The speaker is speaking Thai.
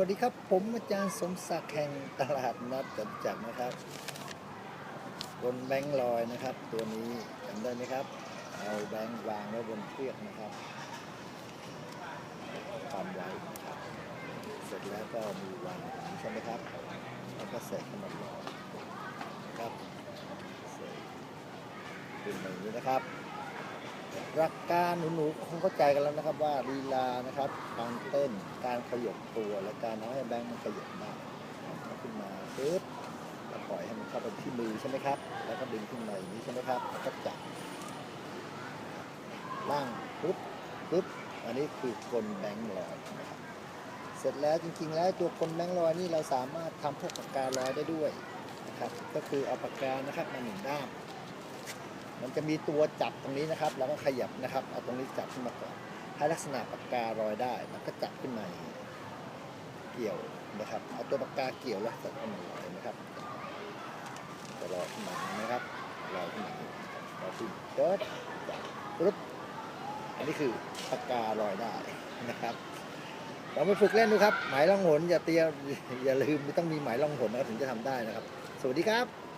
วัสดีครับ ผมอาจารย์สมศักดิ์แห่งตลาดนัดจตุจักรนะครับบนแบงค์ลอยนะครับ ตัวนี้จำได้ไหมครับ เอาแบงค์วางไว้บนเชือกนะครับความไว้นะครับ เสร็จแล้วก็มีวางใช่ไหมครับ แล้วก็ใส่ขนมลอยครับใส่เป็นแบบนี้นะครับ หลักการหนูๆคงเข้าใจกันแล้วนะครับว่าลีลานะครับการเต้นการขยบตัวและการทำให้แบงค์มันขยบได้เอาขึ้นมาปึ๊บแล้วปล่อยให้มันเข้าไปที่มือใช่ไหมครับ แล้วก็ดึงขึ้นมาอย่างนี้ใช่ไหมครับแล้วก็จับล่างปึ๊บปึ๊บอันนี้คือกลแบงค์ลอยนะครับเสร็จแล้วจริงๆ แล้วตัวกลแบงค์ลอยนี่เราสามารถทำพวกปากกาลอยได้ด้วยนะครับก็คือเอาปากกานะครับมาหนึ่งด้าม มันจะมีตัวจับตรงนี้นะครับ แล้วก็ขยับนะครับ เอาตรงนี้จับขึ้นมาก่อน ให้ลักษณะปากการอยได้แล้วก็จับขึ้นมาเกี่ยวนะครับ เอาตัวปากกาเกี่ยวแล้วจับขึ้นมาลอยนะครับจะลอยขึ้นมานะครับลอยขึ้นมาลอยขึ้นเกิดจับปึ๊บอันนี้คือปากกาลอยได้นะครับเราไปฝึกเล่นดูครับ หมายล่องหนอย่าเตียอย่าลืมต้องมีหมายล่องหนนะครับถึงจะทำได้นะครับ สวัสดีครับ